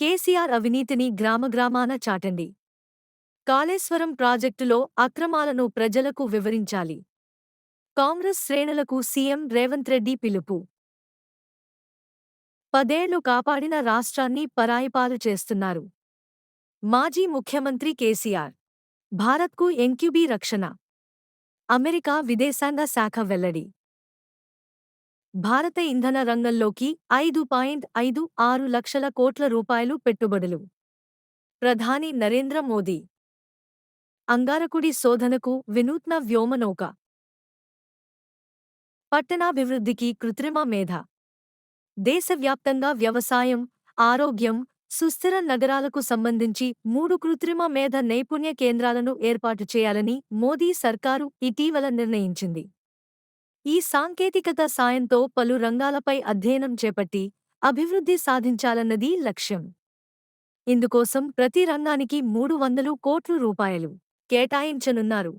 కేసీఆర్ అవినీతిని గ్రామగ్రామాన చాటండి. కాళేశ్వరం ప్రాజెక్టులో అక్రమాలను ప్రజలకు వివరించాలి. కాంగ్రెస్ శ్రేణులకు సీఎం రేవంత్ రెడ్డి పిలుపు. పదేళ్ళు కాపాడిన రాష్ట్రాన్ని పరాయిపాలు చేస్తున్నారు. మాజీ ముఖ్యమంత్రి కేసీఆర్. భారత్కు ఎంక్యుబీ రక్షణ. అమెరికా విదేశాంగ శాఖ వెల్లడి. భారత ఇంధన రంగంలోకి ఐదు పాయింట్ ఐదు ఆరు లక్షల కోట్ల రూపాయలు పెట్టుబడులు. ప్రధాని నరేంద్ర మోదీ. అంగారకుడి శోధనకు వినూత్న వ్యోమనౌక. పట్టణాభివృద్ధికి కృత్రిమ మేధ. దేశవ్యాప్తంగా వ్యవసాయం ఆరోగ్యం సుస్థిర నగరాలకు సంబంధించి మూడు కృత్రిమ మేధ నైపుణ్య కేంద్రాలను ఏర్పాటు చేయాలని మోదీ సర్కారు ఇటీవల నిర్ణయించింది. ఈ సాంకేతికత సాయంతో పలు రంగాలపై అధ్యయనం చేపట్టి అభివృద్ధి సాధించాలన్నది లక్ష్యం. ఇందుకోసం ప్రతి రంగానికి మూడు వందలు కోట్లు రూపాయలు కేటాయించనున్నారు.